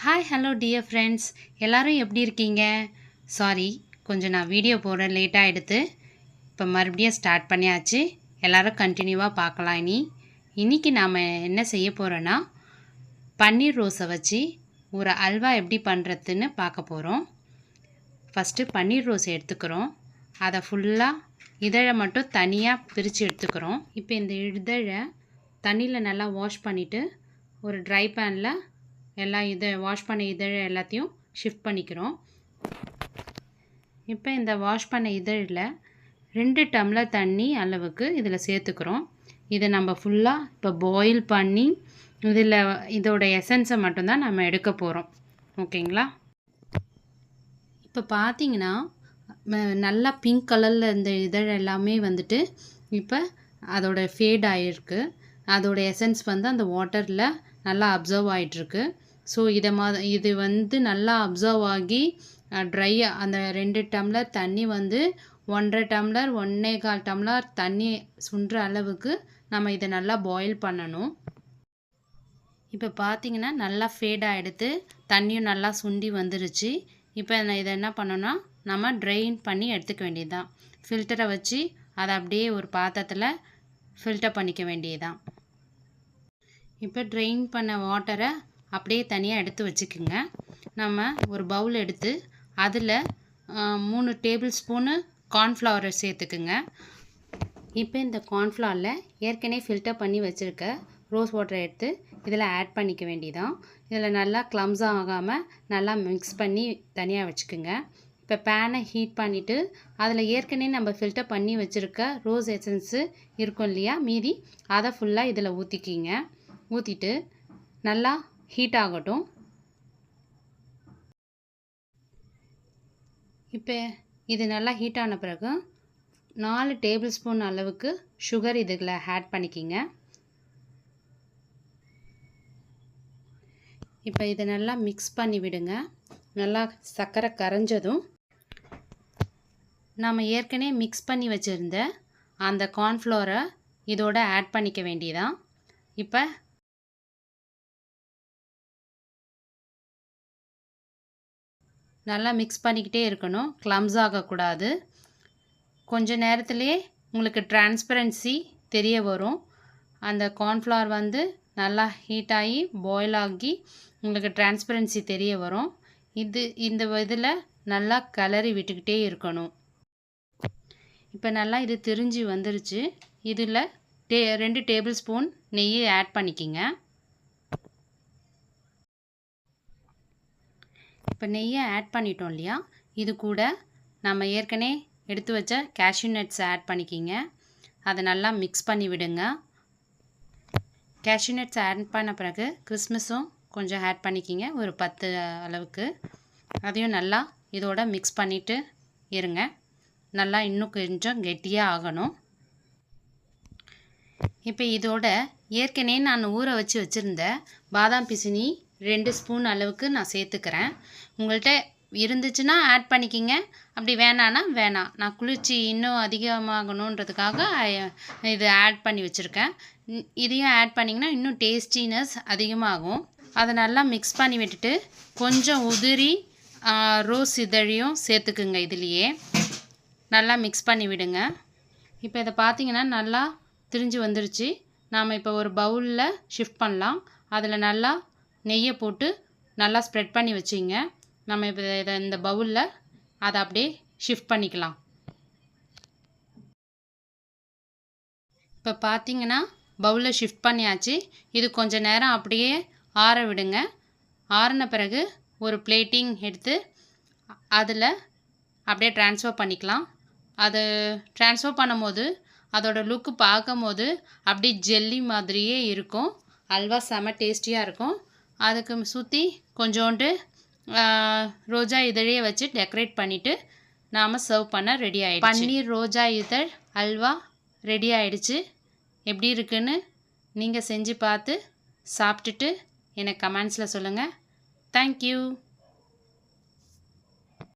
Hi hello dear friends எல்லோரும் எப்படி இருக்கீங்க? சாரி கொஞ்சம் நான் வீடியோ போட லேட்டாக எடுத்து. இப்போ மறுபடியும் ஸ்டார்ட் பண்ணியாச்சு. எல்லோரும் கண்டினியூவாக பார்க்கலாம் இனி. இன்றைக்கி நாம் என்ன செய்ய போகிறோன்னா பன்னீர் ரோஸை வச்சு ஒரு அல்வா எப்படி பண்ணுறதுன்னு பார்க்க போகிறோம் ஃபஸ்ட்டு பன்னீர் ரோஸ் எடுத்துக்கிறோம். அதை ஃபுல்லாக இதழை மட்டும் தனியாக பிரித்து எடுத்துக்கிறோம். இப்போ இந்த இதழை தண்ணியில் நல்லா வாஷ் பண்ணிவிட்டு ஒரு ட்ரை பேனில் எல்லா இதை வாஷ் பண்ண இதழை எல்லாத்தையும் ஷிஃப்ட் பண்ணிக்கிறோம். இப்போ இந்த வாஷ் பண்ண இதழில் ரெண்டு டம்ளர் தண்ணி அளவுக்கு இதில் சேர்த்துக்கிறோம். இதை நம்ம ஃபுல்லாக இப்போ பாயில் பண்ணி இதில் இதோட எசன்ஸை மட்டும்தான் நம்ம எடுக்க போகிறோம் ஓகேங்களா? இப்போ பார்த்தீங்கன்னா நல்லா பிங்க் கலரில் இந்த இதழ் எல்லாமே வந்துட்டு இப்போ அதோட ஃபேட் ஆகிருக்கு அதோட எசன்ஸ் வந்து அந்த வாட்டரில் நல்லா அப்சர்வ் ஆகிட்டுருக்கு ஸோ இதை மா இது வந்து நல்லா அப்சர்வ் ஆகி ட்ரை அந்த ரெண்டு டம்ளர் தண்ணி வந்து ஒன்றரை டம்ளர் ஒன்றே கால் டம்ளர் தண்ணி சுண்டுற அளவுக்கு நம்ம இதை நல்லா பாயில் பண்ணணும். இப்போ பார்த்தீங்கன்னா நல்லா ஃபேடாக எடுத்து தண்ணியும் நல்லா சுண்டி வந்துருச்சு. இப்போ நான் இதை என்ன பண்ணோன்னா நம்ம ட்ரெயின் பண்ணி எடுத்துக்க வேண்டியதுதான். ஃபில்டரை வச்சு அதை அப்படியே ஒரு பாத்திரத்தில் ஃபில்டர் பண்ணிக்க வேண்டியதுதான். இப்போ ட்ரெயின் பண்ண வாட்டரை அப்படியே தனியாக எடுத்து வச்சுக்கோங்க. நம்ம ஒரு பவுல் எடுத்து அதில் மூணு டேபிள் ஸ்பூனு கார்ன்ஃப்ளவரை சேர்த்துக்குங்க. இப்போ இந்த கார்ன்ஃப்ளவரில் ஏற்கனவே ஃபில்டர் பண்ணி வச்சுருக்க ரோஸ் வாட்டரை எடுத்து இதில் ஆட் பண்ணிக்க வேண்டியதான் இதில் நல்லா க்ளம்ஸாக ஆகாமல் நல்லா மிக்ஸ் பண்ணி தனியாக வச்சுக்கோங்க. இப்போ பேனை ஹீட் பண்ணிவிட்டு அதில் ஏற்கனவே நம்ம ஃபில்டர் பண்ணி வச்சுருக்க ரோஸ் எசன்ஸு இருக்கும் இல்லையா மீதி அதை ஃபுல்லாக இதில் ஊற்றிக்கிங்க ஊற்றிட்டு நல்லா ஹீட் ஆகட்டும். இப்போ இது நல்லா ஹீட் ஆன பிறகு நாலு டேபிள் ஸ்பூன் அளவுக்கு சுகர் இதில் ஆட் பண்ணிக்கிங்க. இப்போ இதை நல்லா மிக்ஸ் பண்ணி விடுங்க. நல்லா சர்க்கரை கரைஞ்சதும் நாம் ஏற்கனவே மிக்ஸ் பண்ணி வச்சுருந்த அந்த கார்ன்ஃப்ளோரை இதோட ஆட் பண்ணிக்க வேண்டியதான் இப்போ நல்லா மிக்ஸ் பண்ணிக்கிட்டே இருக்கணும். க்ளம்ஸ் ஆகக்கூடாது. கொஞ்ச நேரத்துலேயே உங்களுக்கு டிரான்ஸ்பரன்சி தெரிய வரும். அந்த கார்ன்ஃப்ளவர் வந்து நல்லா ஹீட் ஆகி பாயில் ஆகி உங்களுக்கு டிரான்ஸ்பரன்சி தெரிய வரும். இது இந்த இதில் நல்லா கலரி விட்டுக்கிட்டே இருக்கணும். இப்போ நல்லா இது திரிஞ்சு வந்துருச்சு. இதில் டே ரெண்டு டேபிள் ஸ்பூன் நெய்யை ஆட் பண்ணிக்கிங்க. இப்போ நெய்யை ஆட் பண்ணிட்டோம் இல்லையா? இது கூட நம்ம ஏற்கனவே எடுத்து வச்ச கேஷ்யூ நட்ஸை ஆட் பண்ணிக்கிங்க. அதை நல்லா மிக்ஸ் பண்ணி விடுங்க. கேஷ்யூ நட்ஸ் ஆட் பண்ண பிறகு கிறிஸ்மஸும் கொஞ்சம் ஆட் பண்ணிக்கிங்க ஒரு பத்து அளவுக்கு. அதையும் நல்லா இதோட மிக்ஸ் பண்ணிவிட்டு இருங்க. நல்லா இன்னும் கொஞ்சம் கெட்டியாக ஆகணும். இப்போ இதோட ஏற்கனவே நான் ஊற வச்சு வச்சுருந்த பாதாம் பிசினி ரெண்டு ஸ்பூன் அளவுக்கு நான் சேர்த்துக்கிறேன். உங்கள்கிட்ட இருந்துச்சுன்னா ஆட் பண்ணிக்கிங்க. அப்படி வேணான்னா வேணாம். நான் குளிர்ச்சி இன்னும் அதிகமாகணுன்றதுக்காக இது ஆட் பண்ணி வச்சுருக்கேன். இதையும் ஆட் பண்ணிங்கன்னா இன்னும் டேஸ்டினஸ் அதிகமாகும். அதை நல்லா மிக்ஸ் பண்ணி விட்டுட்டு கொஞ்சம் உதிரி ரோஸ் இதழையும் சேர்த்துக்குங்க இதுலேயே. நல்லா மிக்ஸ் பண்ணி விடுங்க. இப்போ இதை பார்த்தீங்கன்னா நல்லா திரிஞ்சு வந்துருச்சு. நாம் இப்போ ஒரு பவுலில் ஷிஃப்ட் பண்ணலாம். அதில் நல்லா நெய்யை போட்டு நல்லா ஸ்ப்ரெட் பண்ணி வச்சிங்க. நம்ம இப்போ இதை இந்த பவுலில் அதை அப்படியே ஷிஃப்ட் பண்ணிக்கலாம். இப்போ பார்த்தீங்கன்னா பவுலில் ஷிஃப்ட் பண்ணியாச்சு. இது கொஞ்சம் நேரம் அப்படியே ஆற விடுங்க. ஆறின பிறகு ஒரு பிளேட்டிங் எடுத்து அதில் அப்படியே ட்ரான்ஸ்ஃபர் பண்ணிக்கலாம். அது ட்ரான்ஸ்ஃபர் பண்ணும்போது அதோட லுக்கு பார்க்கும்போது அப்படியே ஜெல்லி மாதிரியே இருக்கும். அல்வா செம டேஸ்டியாக இருக்கும். அதுக்கு சுற்றி கொஞ்சோண்டு ரோஜா இதழையே வச்சு டெக்கரேட் பண்ணிவிட்டு நாம் சர்வ் பண்ண ரெடி ஆகிடுச்சு பன்னீர் ரோஜா இதழ் அல்வா ரெடி ஆகிடுச்சு எப்படி இருக்குன்னு நீங்கள் செஞ்சு பார்த்து சாப்பிட்டுட்டு எனக்கு கமெண்ட்ஸில் சொல்லுங்கள் தேங்க்யூ